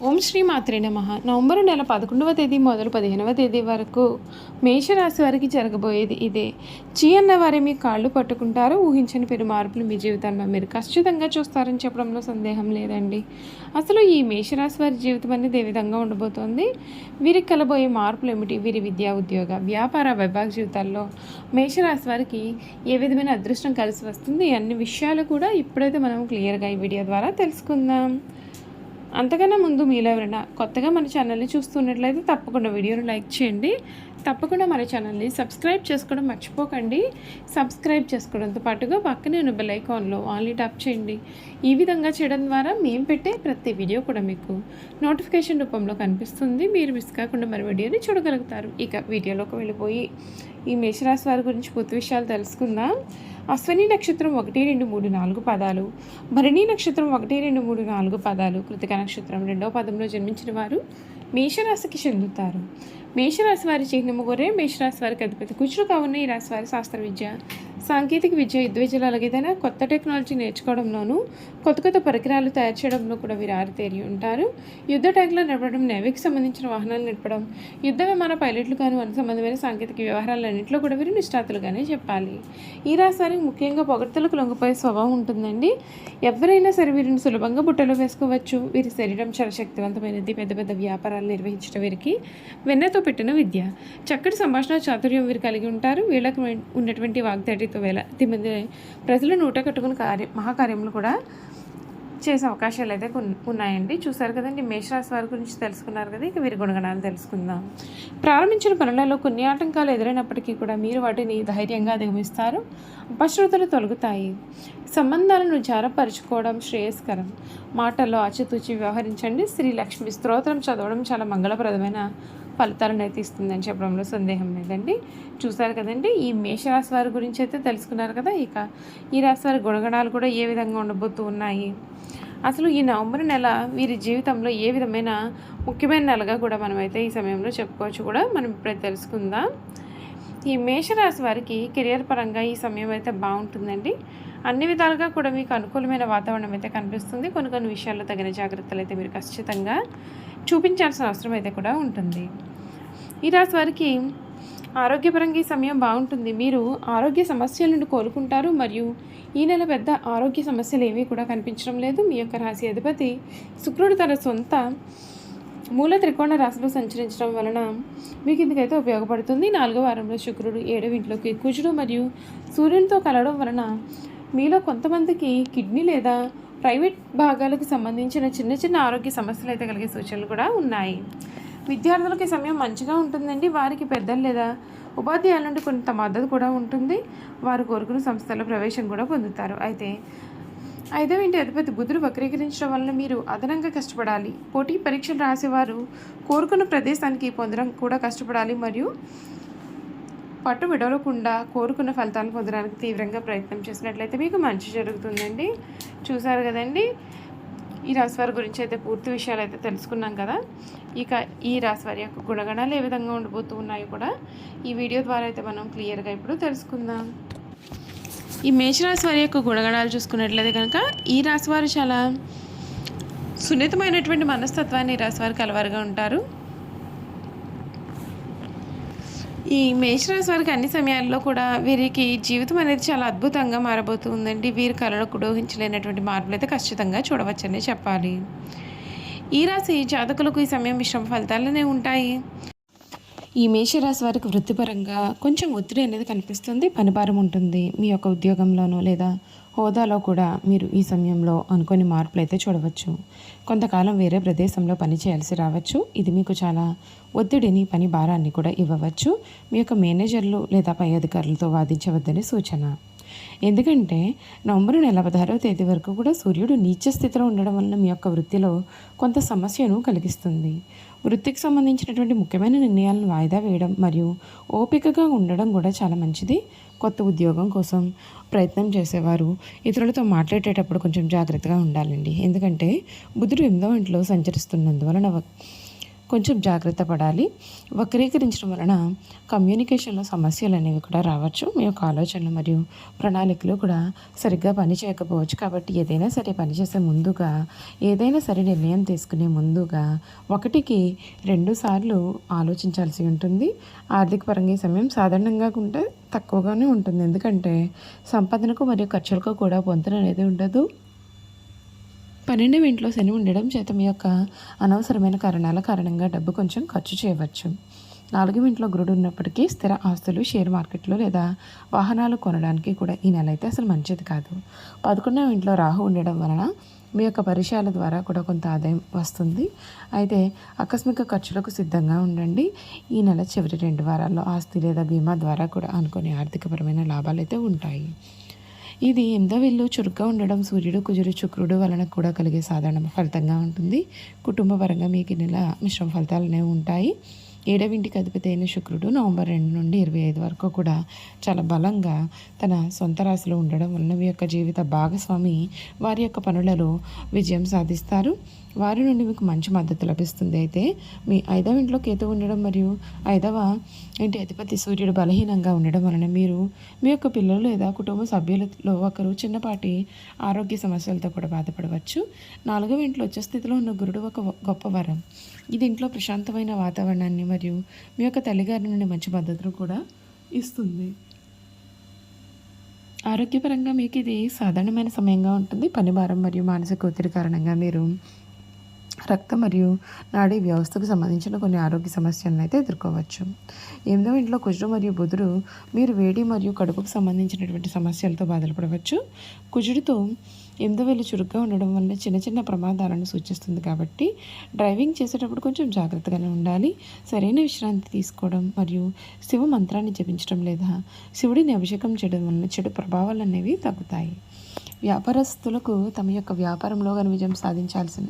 ఓం శ్రీ మాత్రే నమ. నవంబర్ నెల పదకొండవ తేదీ మొదలు పదిహేనవ తేదీ వరకు మేషరాశి వారికి జరగబోయేది ఇదే. చీ అన్న మీ కాళ్ళు పట్టుకుంటారు ఊహించని పెరు మార్పులు మీ జీవితంలో మీరు ఖచ్చితంగా చూస్తారని చెప్పడంలో సందేహం లేదండి. అసలు ఈ మేషరాశి వారి జీవితం అనేది ఏ విధంగా ఉండబోతోంది? వీరికి కలబోయే మార్పులు ఏమిటి? వీరి విద్యా ఉద్యోగ వ్యాపార వైభాగ జీవితాల్లో మేషరాశి వారికి ఏ విధమైన అదృష్టం కలిసి వస్తుంది? అన్ని విషయాలు కూడా ఇప్పుడైతే మనం క్లియర్గా ఈ వీడియో ద్వారా తెలుసుకుందాం. అంతకన్నా ముందు మీలో ఎవరైనా కొత్తగా మన ఛానల్ని చూస్తున్నట్లయితే తప్పకుండా వీడియోని లైక్ చేయండి. తప్పకుండా మన ఛానల్ని సబ్స్క్రైబ్ చేసుకోవడం మర్చిపోకండి. సబ్స్క్రైబ్ చేసుకోవడంతో పాటుగా పక్కనే ఉన్న బెల్ ఐకాన్లో ఆన్లీ ట్యాప్ చేయండి. ఈ విధంగా చేయడం ద్వారా మేము పెట్టే ప్రతి వీడియో కూడా మీకు నోటిఫికేషన్ రూపంలో కనిపిస్తుంది. మీరు మిస్ కాకుండా మరి వీడియోని చూడగలుగుతారు. ఇక వీడియోలోకి వెళ్ళిపోయి ఈ మేషరాశి వారి గురించి పూర్తి విషయాలు తెలుసుకుందాం. అశ్వని నక్షత్రం ఒకటి రెండు మూడు నాలుగు పదాలు. భరణి నక్షత్రం ఒకటి రెండు మూడు నాలుగు పదాలు. కృతిక నక్షత్రం రెండవ పదంలో జన్మించిన వారు మేషరాశికి చెందుతారు. మేషరాశి వారి చిహ్నము గొర్రె మేషరాశి వారికి అధిపతి కుచురు కావున ఈ రాశి వారి శాస్త్ర విద్య. సాంకేతిక విద్య యుద్ధ విద్యలు అలాగేదైనా కొత్త టెక్నాలజీ నేర్చుకోవడంలోనూ కొత్త కొత్త పరికరాలు తయారు చేయడంలో కూడా వీరు ఉంటారు. యుద్ధ ట్యాంకులు నడపడం నేవీకి సంబంధించిన వాహనాలు నడపడం యుద్ధ విమాన పైలట్లు కాను సంబంధమైన సాంకేతిక వ్యవహారాలన్నింటిలో కూడా వీరు నిష్ణాతులుగానే చెప్పాలి. ఈ రాశి ముఖ్యంగా పొగడ్తలకు లొంగిపోయే స్వభావం ఉంటుందండి. ఎవరైనా సరే వీరిని సులభంగా బుట్టలో వేసుకోవచ్చు. వీరి శరీరం చాలా శక్తివంతమైనది. పెద్ద పెద్ద వ్యాపారాలు నిర్వహించడం వీరికి వెన్నతో పెట్టిన విద్య. చక్కటి సంభాషణ చాతుర్యం వీరు కలిగి ఉంటారు. వీళ్ళకు ఉన్నటువంటి ఐదు వేల తొమ్మిది ప్రజలు నూట కట్టుకుని కార్య మహాకార్యములు కూడా చేసే అవకాశాలు అయితే ఉన్నాయండి. చూసారు కదండి మేషరాశి వారి గురించి తెలుసుకున్నారు కదా ఇక వీరి గుణగణాలు తెలుసుకుందాం. ప్రారంభించిన పనులలో కొన్ని ఆటంకాలు ఎదురైనప్పటికీ కూడా మీరు వాటిని ధైర్యంగా అధిగమిస్తారు. అపశ్రుతులు తొలగుతాయి. సంబంధాలను జారపరుచుకోవడం శ్రేయస్కరం. మాటల్లో ఆచితూచి వ్యవహరించండి. శ్రీ లక్ష్మి స్తోత్రం చదవడం చాలా మంగళప్రదమైన ఫలితాలను అయితే ఇస్తుందని చెప్పడంలో సందేహం లేదండి. చూసారు కదండి ఈ మేషరాశి వారి గురించి అయితే తెలుసుకున్నారు కదా ఇక ఈ రాశి వారి గుణగణాలు కూడా ఏ విధంగా ఉండబోతూ ఉన్నాయి? అసలు ఈ నవంబర్ నెల వీరి జీవితంలో ఏ విధమైన ముఖ్యమైన నెలగా కూడా మనమైతే ఈ సమయంలో చెప్పుకోవచ్చు కూడా మనం ఇప్పుడే తెలుసుకుందాం. ఈ మేషరాశి వారికి కెరియర్ పరంగా ఈ సమయం అయితే బాగుంటుందండి. అన్ని విధాలుగా కూడా మీకు అనుకూలమైన వాతావరణం అయితే కనిపిస్తుంది. కొన్ని కొన్ని విషయాల్లో తగిన జాగ్రత్తలు అయితే మీరు ఖచ్చితంగా చూపించాల్సిన అవసరం అయితే కూడా ఉంటుంది. ఈ రాశి వారికి ఆరోగ్యపరంగా ఈ సమయం బాగుంటుంది. మీరు ఆరోగ్య సమస్యల నుండి కోలుకుంటారు. మరియు ఈ నెల పెద్ద ఆరోగ్య సమస్యలు ఏమీ కూడా కనిపించడం లేదు. మీ యొక్క రాశి అధిపతి శుక్రుడు తన సొంత మూల త్రికోణ రాశిలో సంచరించడం వలన మీకు ఇందుకైతే ఉపయోగపడుతుంది. నాలుగో వారంలో శుక్రుడు ఏడవ ఇంట్లోకి కుజుడు మరియు సూర్యునితో కలవడం వలన మీలో కొంతమందికి కిడ్నీ లేదా ప్రైవేట్ భాగాలకు సంబంధించిన చిన్న చిన్న ఆరోగ్య సమస్యలు అయితే కలిగే సూచనలు కూడా ఉన్నాయి. విద్యార్థులకి సమయం మంచిగా ఉంటుందండి వారికి పెద్దలు లేదా ఉపాధ్యాయుల నుండి కొంత మద్దతు కూడా ఉంటుంది. వారు కోరుకున్న సంస్థల్లో ప్రవేశం కూడా పొందుతారు. అయితే ఐదవ ఇంటి అధిపతి బుధుడు వక్రీకరించడం వలన మీరు అదనంగా కష్టపడాలి. పోటీ పరీక్షలు రాసేవారు కోరుకున్న ప్రదేశానికి పొందడం కూడా కష్టపడాలి. మరియు పట్టు విడవకుండా కోరుకున్న ఫలితాలు పొందడానికి తీవ్రంగా ప్రయత్నం చేసినట్లయితే మీకు మంచి జరుగుతుందండి. చూసారు కదండి? ఈ రాశివారి గురించి అయితే పూర్తి విషయాలు అయితే తెలుసుకున్నాం కదా. ఇక ఈ రాశివారి యొక్క గుణగణాలు ఏ విధంగా ఉండబోతూ ఉన్నాయో కూడా ఈ వీడియో ద్వారా అయితే మనం క్లియర్గా ఇప్పుడు తెలుసుకుందాం. ఈ మేషరాశి వారి యొక్క గుణగణాలు చూసుకున్నట్లయితే కనుక ఈ రాశివారు చాలా సున్నితమైనటువంటి మనస్తత్వాన్ని ఈ రాశివారికి వారు కలవారుగా ఉంటారు. ఈ మేషరాశి వారికి అన్ని సమయాల్లో కూడా వీరికి జీవితం అనేది చాలా అద్భుతంగా మారబోతుందండి. వీరి కళలకు ఊహించలేనటువంటి మార్పులు అయితే ఖచ్చితంగా చూడవచ్చని చెప్పాలి. ఈ రాశి జాతకులకు ఈ సమయం మిశ్రమ ఫలితాలనే ఉంటాయి. ఈ మేషరాశి వారికి వృత్తిపరంగా కొంచెం ఒత్తిడి అనేది కనిపిస్తుంది పనిభారం ఉంటుంది. మీ యొక్క ఉద్యోగంలోనో లేదా హోదాలో కూడా మీరు ఈ సమయంలో అనుకోని మార్పులు అయితే చూడవచ్చు. కొంతకాలం వేరే ప్రదేశంలో పని చేయాల్సి రావచ్చు. ఇది మీకు చాలా ఒత్తిడిని పని భారాన్ని కూడా ఇవ్వవచ్చు. మీ యొక్క మేనేజర్లు లేదా పై అధికారులతో వాదించవద్దని సూచన. ఎందుకంటే నవంబర్ నెల పదహారవ తేదీ వరకు కూడా సూర్యుడు నీచ స్థితిలో ఉండడం వలన మీ యొక్క వృత్తిలో కొంత సమస్యను కలిగిస్తుంది. వృత్తికి సంబంధించినటువంటి ముఖ్యమైన నిర్ణయాలను వాయిదా వేయడం మరియు ఓపికగా ఉండడం కూడా చాలా మంచిది. కొత్త ఉద్యోగం కోసం ప్రయత్నం చేసేవారు ఇతరులతో మాట్లాడేటప్పుడు కొంచెం జాగ్రత్తగా ఉండాలండి. ఎందుకంటే బుధుడు ఎనిమిదో ఇంట్లో సంచరిస్తున్నందువలన కొంచెం జాగ్రత్త పడాలి. వక్రీకరించడం వలన కమ్యూనికేషన్లో సమస్యలు అనేవి కూడా రావచ్చు. మీ యొక్క ఆలోచనలు మరియు ప్రణాళికలు కూడా సరిగ్గా పని చేయకపోవచ్చు. కాబట్టి ఏదైనా సరే పనిచేసే ముందుగా ఏదైనా సరే నిర్ణయం తీసుకునే ముందుగా ఒకటికి రెండు సార్లు ఆలోచించాల్సి ఉంటుంది. ఆర్థిక పరంగా ఈ సమయం సాధారణంగా ఉంటే తక్కువగానే ఉంటుంది. ఎందుకంటే సంపాదనకు మరియు ఖర్చులకు కూడా పొంతన అనేది ఉండదు. పన్నెండవ ఇంట్లో శని ఉండడం చేత మీ యొక్క అనవసరమైన కారణాల కారణంగా డబ్బు కొంచెం ఖర్చు చేయవచ్చు. నాలుగవ ఇంట్లో గురుడు ఉన్నప్పటికీ స్థిర ఆస్తులు షేర్ మార్కెట్లో లేదా వాహనాలు కొనడానికి కూడా ఈ నెల అయితే అసలు మంచిది కాదు. పదకొండవ ఇంట్లో రాహు ఉండడం వలన మీ యొక్క పరిచయాల ద్వారా కూడా కొంత ఆదాయం వస్తుంది. అయితే ఆకస్మిక ఖర్చులకు సిద్ధంగా ఉండండి. ఈ నెల చివరి రెండు వారాల్లో ఆస్తి లేదా బీమా ద్వారా కూడా అనుకునే ఆర్థికపరమైన లాభాలు అయితే ఉంటాయి. ఇది ఎనిమిదో చురుగ్గా ఉండడం సూర్యుడు కుజుడు శుక్రుడు వలన కూడా కలిగే సాధారణ ఫలితంగా ఉంటుంది. కుటుంబ పరంగా మీకు నెల మిశ్రమ ఫలితాలనే ఉంటాయి. ఏడవింటికి అధిపతి అయిన శుక్రుడు నవంబర్ రెండు నుండి ఇరవై ఐదు వరకు కూడా చాలా బలంగా తన సొంత రాశిలో ఉండడం వలన మీ యొక్క జీవిత భాగస్వామి వారి యొక్క పనులలో విజయం సాధిస్తారు. వారి నుండి మీకు మంచి మద్దతు లభిస్తుంది. అయితే మీ ఐదవ ఇంట్లో కేతు ఉండడం మరియు ఐదవ ఇంటి అధిపతి సూర్యుడు బలహీనంగా ఉండడం వలన మీరు మీ యొక్క పిల్లలు లేదా కుటుంబ సభ్యులలో ఒకరు చిన్నపాటి ఆరోగ్య సమస్యలతో కూడా బాధపడవచ్చు. నాలుగవ ఇంట్లో వచ్చే స్థితిలో ఉన్న గురుడు ఒక గొప్ప వరం. ఇది ఇంట్లో ప్రశాంతమైన వాతావరణాన్ని మరియు మీ యొక్క తల్లిగారి నుండి మంచి మద్దతును కూడా ఇస్తుంది. ఆరోగ్యపరంగా మీకు ఇది సాధారణమైన సమయంగా ఉంటుంది. పని భారం మరియు మానసిక ఒత్తిడి కారణంగా మీరు రక్త మరియు నాడీ వ్యవస్థకు సంబంధించిన కొన్ని ఆరోగ్య సమస్యలను అయితే ఎదుర్కోవచ్చు. ఎనిమిదవ ఇంట్లో కుజుడు మరియు బుధుడు మీరు వేడి మరియు కడుపుకు సంబంధించినటువంటి సమస్యలతో బాధపడవచ్చు. కుజుడితో ఎనిమిదో వేలు చురుగ్గా ఉండడం వల్ల చిన్న చిన్న ప్రమాదాలను సూచిస్తుంది కాబట్టి డ్రైవింగ్ చేసేటప్పుడు కొంచెం జాగ్రత్తగానే ఉండాలి. సరైన విశ్రాంతి తీసుకోవడం మరియు శివ మంత్రాన్ని జపించడం లేదా శివుడిని అభిషేకం చేయడం వల్ల చెడు ప్రభావాలు అనేవి తగ్గుతాయి. వ్యాపారస్తులకు తమ యొక్క వ్యాపారంలో కానీ విజయం సాధించాల్సిన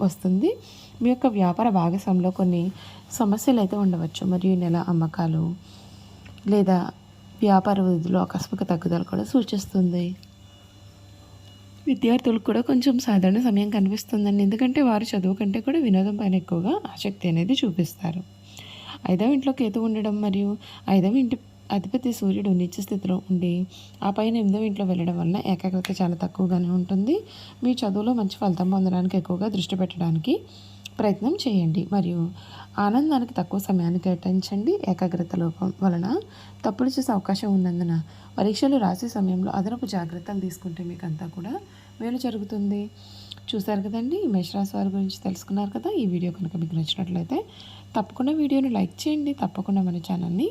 వస్తుంది. మీ యొక్క వ్యాపార భాగస్వామిలో కొన్ని సమస్యలు అయితే ఉండవచ్చు. మరియు ఈ నెల అమ్మకాలు లేదా వ్యాపార వృద్ధిలో ఆకస్మిక తగ్గుదల కూడా సూచిస్తుంది. విద్యార్థులకు కూడా కొంచెం సాధారణ సమయం కనిపిస్తుందండి. ఎందుకంటే వారు చదువు కంటే కూడా వినోదం పైన ఎక్కువగా ఆసక్తి అనేది చూపిస్తారు. ఐదవ ఇంట్లో కేతు ఉండడం మరియు ఐదవ ఇంటి అధిపతి సూర్యుడు నిత్య స్థితిలో ఉండి ఆ పైన ఎనిమిదవ ఇంట్లో వెళ్ళడం వల్ల ఏకాగ్రత చాలా తక్కువగానే ఉంటుంది. మీ చదువులో మంచి ఫలితం పొందడానికి ఎక్కువగా దృష్టి పెట్టడానికి ప్రయత్నం చేయండి. మరియు ఆనందానికి తక్కువ సమయాన్ని కేటాయించండి. ఏకాగ్రత లోపం వలన తప్పులు చేసే అవకాశం ఉన్నందున పరీక్షలు రాసే సమయంలో అదనపు జాగ్రత్తలు తీసుకుంటే మీకు అంతా కూడా మేలు జరుగుతుంది. చూసారు కదండి? మేషరాశి వారి గురించి తెలుసుకున్నారు కదా? ఈ వీడియో కనుక మీకు నచ్చినట్లయితే తప్పకుండా వీడియోని లైక్ చేయండి. తప్పకుండా మన ఛానల్ని